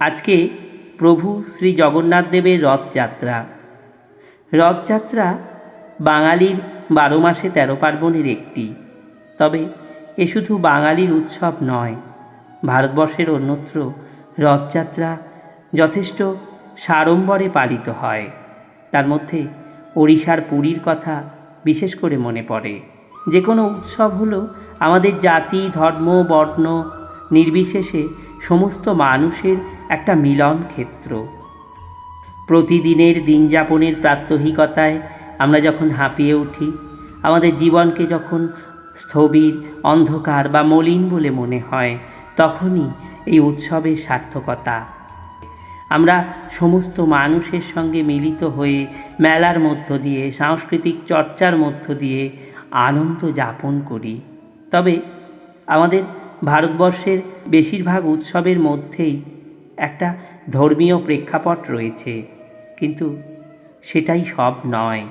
আজকে প্রভু শ্রী জগন্নাথ দেবের রথযাত্রা। রথযাত্রা বাঙালির বারো মাসে তেরো পার্বণের একটি। তবে এ শুধু বাঙালির উৎসব নয়, ভারতবর্ষের অন্যত্র রথযাত্রা যথেষ্ট সাড়ম্বরে পালিত হয়। তার মধ্যে ওড়িশার পুরীর কথা বিশেষ করে মনে পড়ে। যে কোনো উৎসব হলো আমাদের জাতি, ধর্ম, বর্ণ, নির্বিশেষে সমস্ত মানুষের একটা মিলন ক্ষেত্র। প্রতিদিনের দিন যাপনের প্রাত্যহিকতায় আমরা যখন হাঁপিয়ে উঠি, আমাদের জীবনকে যখন স্থবির, অন্ধকার বা মলিন বলে মনে হয়, তখনই এই উৎসবের সার্থকতা। আমরা সমস্ত মানুষের সঙ্গে মিলিত হয়ে মেলার মধ্য দিয়ে, সাংস্কৃতিক চর্চার মধ্য দিয়ে আনন্দ যাপন করি। তবে আমাদের ভারতবর্ষের বেশিরভাগ উৎসবের মধ্যেই একটা ধর্মীয় প্রেক্ষাপট রয়েছে। কিন্তু সেটাই সব নয়।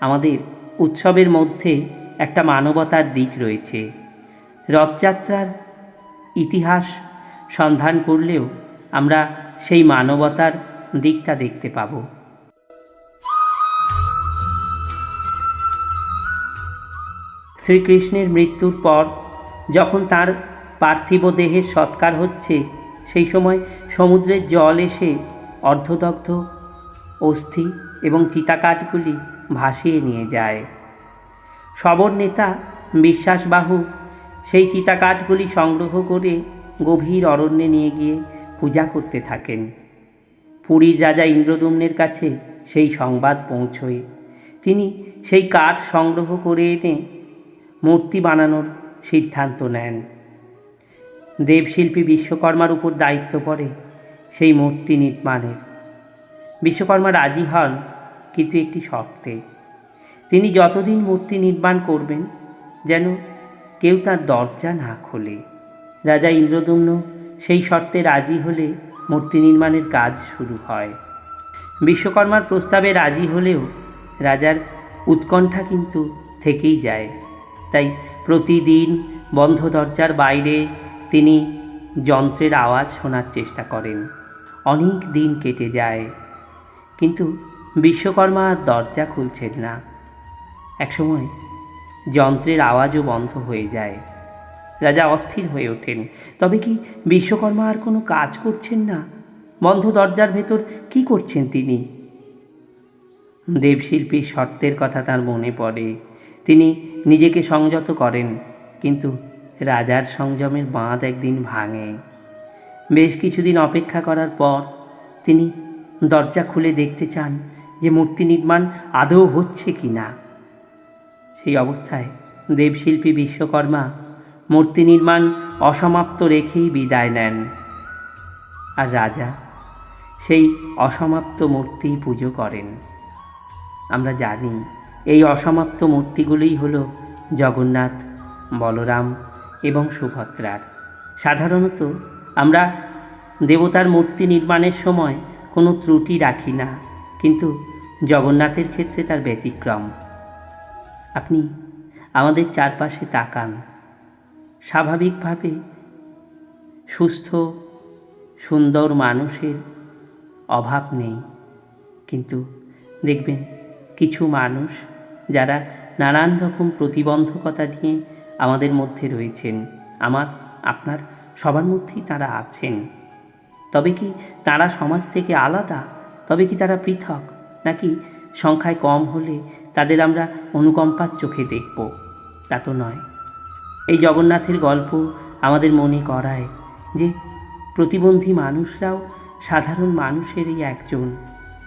আমাদের উৎসবের মধ্যে একটা মানবতার দিক রয়েছে। রথযাত্রার ইতিহাস সন্ধান করলেও আমরা সেই মানবতার দিকটা দেখতে পাব। শ্রীকৃষ্ণের মৃত্যুর পর যখন তার পার্থিব দেহের সৎকার হচ্ছে, সেই সময় সমুদ্রের জল এসে অর্ধদগ্ধ, অস্থি এবং চিতাকাঠগুলি ভাসিয়ে নিয়ে যায়। সবর নেতা বিশ্বাসবাহু সেই চিতাকাঠগুলি সংগ্রহ করে গভীর অরণ্যে নিয়ে গিয়ে পূজা করতে থাকেন। পুরীর রাজা ইন্দ্রদম্নের কাছে সেই সংবাদ পৌঁছয়। তিনি সেই কাঠ সংগ্রহ করে এনে মূর্তি বানানোর সিদ্ধান্ত নেন। দেবশিল্পী বিশ্বকর্মার উপর দায়িত্ব পড়ে সেই মূর্তি নির্মাণের বিশ্বকর্মা রাজি হন কিন্তু একটি শর্তে। তিনি যতদিন মূর্তি নির্মাণ করবেন, যেন কেউ তার দরজা না খোলে। রাজা ইন্দ্রদুম্ন সেই শর্তে রাজি হলে মূর্তি নির্মাণের কাজ শুরু হয়। বিশ্বকর্মার প্রস্তাবে রাজি হলেও রাজার উৎকণ্ঠা কিন্তু থেকেই যায়। তাই প্রতিদিন বন্ধ দরজার বাইরে তিনি যন্ত্রের আওয়াজ শোনার চেষ্টা করেন। অনেক দিন কেটে যায়। কিন্তু বিশ্বকর্মা দরজা খুলছেন না। একসময় যন্ত্রের আওয়াজও বন্ধ হয়ে যায়। রাজা অস্থির হয়ে ওঠেন। তবে কি বিশ্বকর্মা আর কোনো কাজ করছেন না? বন্ধ দরজার ভেতর কি করছেন তিনি? দেবশিল্পীর শর্তের কথা তার মনে পড়ে। তিনি নিজেকে সংযত করেন, কিন্তু রাজার সংযমের বাঁধ একদিন ভাঙে। বেশ কিছুদিন অপেক্ষা করার পর তিনি দরজা খুলে দেখতে চান যে মূর্তি নির্মাণ আদৌ হচ্ছে কি না। সেই অবস্থায় দেবশিল্পী বিশ্বকর্মা মূর্তি নির্মাণ অসমাপ্ত রেখেই বিদায় নেন। আর রাজা সেই অসমাপ্ত মূর্তি পুজো করেন। আমরা জানি এই অসমাপ্ত মূর্তিগুলোই হল জগন্নাথ, বলরাম এবং সুভদ্রার। সাধারণত আমরা দেবতার মূর্তি নির্মাণের সময় কোনো ত্রুটি রাখি না, কিন্তু জগন্নাথের ক্ষেত্রে তার ব্যতিক্রম। আপনি আমাদের চারপাশে তাকান। স্বাভাবিকভাবে সুস্থ, সুন্দর মানুষের অভাব নেই, কিন্তু দেখবেন কিছু মানুষ যারা নানান রকম প্রতিবন্ধকতা নিয়ে আমাদের মধ্যে রয়েছেন, আমার, আপনার সবার মধ্যেই তারা আছেন। তবে কি তারা সমাজ থেকে আলাদা? তবে কি তারা পৃথক? নাকি সংখ্যায় কম হলে তাদের আমরা অনুকম্পার চোখে দেখব? তা তো নয়। এই জগন্নাথের গল্প আমাদের মনে করায় যে প্রতিবন্ধী মানুষরাও সাধারণ মানুষেরই একজন।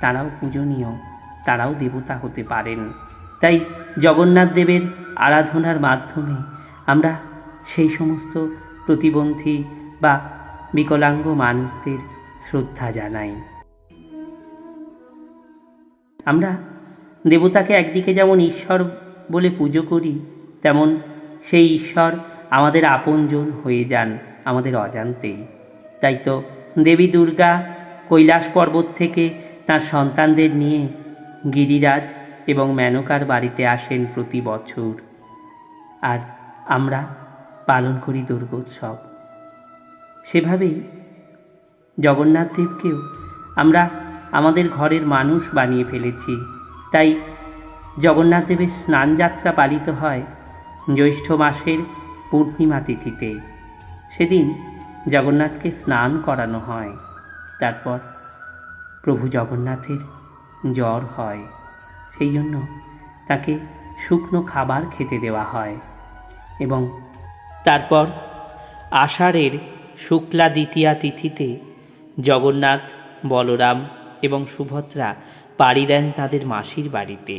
তারাও পূজনীয়, তারাও দেবতা হতে পারেন। তাই জগন্নাথ দেবের আরাধনার মাধ্যমে আমরা সেই সমস্ত প্রতিবন্ধী বা বিকলাঙ্গ মানুষদের শ্রদ্ধা জানাই। আমরা দেবতাকে একদিকে যেমন ঈশ্বর বলে পুজো করি, তেমন সেই ঈশ্বর আমাদের আপনজন হয়ে যান আমাদের অজান্তেই। তাই তো দেবী দুর্গা কৈলাস পর্বত থেকে তার সন্তানদের নিয়ে গিরিরাজ এবং মেনকার বাড়িতে আসেন প্রতি বছর। আর আমরা পালন করি দুর্গোৎসব। সেভাবেই জগন্নাথ দেবকেও আমরা আমাদের ঘরের মানুষ বানিয়ে ফেলেছি। তাই জগন্নাথ দেবের স্নানযাত্রা পালিত হয় জ্যৈষ্ঠ মাসের পূর্ণিমা তিথিতে। সেদিন জগন্নাথকে স্নান করানো হয়। তারপর প্রভু জগন্নাথের জ্বর হয়। সেই জন্য তাকে শুকনো খাবার খেতে দেওয়া হয় এবং তারপর আষাঢ়ের শুক্লা দ্বিতীয়া তিথিতে জগন্নাথ, বলরাম এবং সুভদ্রা পাড়ি দেন তাদের মাসির বাড়িতে।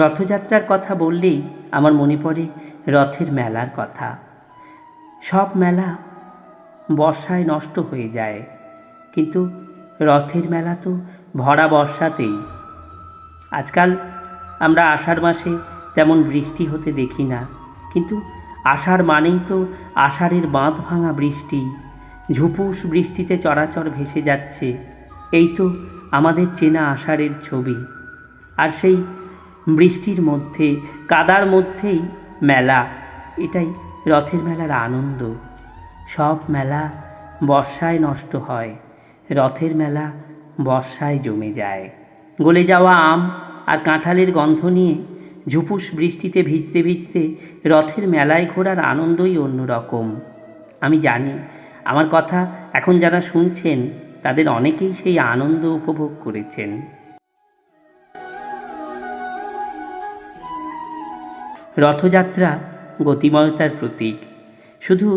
রথযাত্রার কথা বললেই আমার মনে পড়ে রথের মেলার কথা। সব মেলা বর্ষায় নষ্ট হয়ে যায়, কিন্তু রথের মেলা তো ভরা বর্ষাতেই। আজকাল আমরা আষাঢ় মাসে তেমন বৃষ্টি হতে দেখি না, কিন্তু আষাঢ় মানেই তো আষাঢ়ের বাঁধ ভাঙা বৃষ্টি। ঝুপুস বৃষ্টিতে চরাচর ভেসে যাচ্ছে, এই তো আমাদের চেনা আষাঢ়ের ছবি। আর সেই বৃষ্টির মধ্যে, কাদার মধ্যেই মেলা, এটাই রথের মেলার আনন্দ। সব মেলা বর্ষায় নষ্ট হয়, রথের মেলা বর্ষায় জমে যায়। গলে যাওয়া আম আর কাঁঠালের গন্ধ নিয়ে ঝুপুস বৃষ্টিতে ভিজতে ভিজতে রথের মেলায় ঘোরার আনন্দই অন্যরকম। আমি জানি, আমার কথা এখন যারা শুনছেন, তাদের অনেকেই সেই আনন্দ উপভোগ করেছেন। রথযাত্রা গতিময়তার প্রতীক। শুধু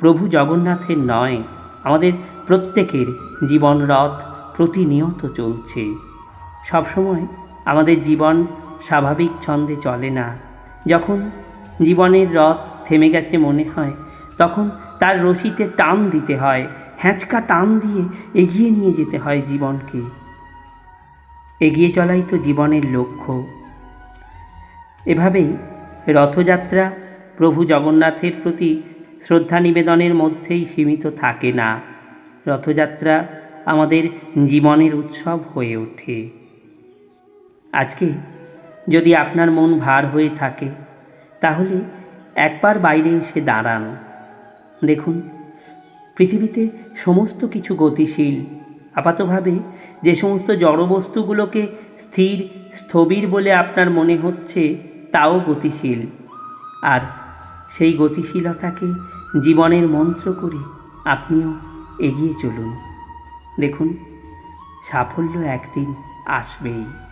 প্রভু জগন্নাথের নয়, আমাদের প্রত্যেকের জীবন রথ প্রতিনিয়ত চলছে। সবসময় আমাদের জীবন স্বাভাবিক ছন্দে চলে না। যখন জীবনের রথ থেমে গেছে মনে হয়, তখন তার রশিতে টান দিতে হয়, হ্যাঁচকা টান দিয়ে এগিয়ে নিয়ে যেতে হয় জীবনকে। এগিয়ে চলাই তো জীবনের লক্ষ্য। এভাবেই রথযাত্রা প্রভু জগন্নাথের প্রতি শ্রদ্ধা নিবেদনের মধ্যেই সীমিত থাকে না। রথযাত্রা আমাদের জীবনের উৎসব হয়ে ওঠে। আজকে যদি আপনার মন ভার হয়ে থাকে, তাহলে একবার বাইরে এসে দাঁড়ান। দেখুন, পৃথিবীতে সমস্ত কিছু গতিশীল। আপাতভাবে যে সমস্ত জড়বস্তুগুলোকে স্থির, স্থবির বলে আপনার মনে হচ্ছে, তাও গতিশীল। আর সেই গতিশীলতাকে জীবনের মন্ত্র করে আপনিও এগিয়ে চলুন। দেখুন সাফল্য একদিন আসবেই।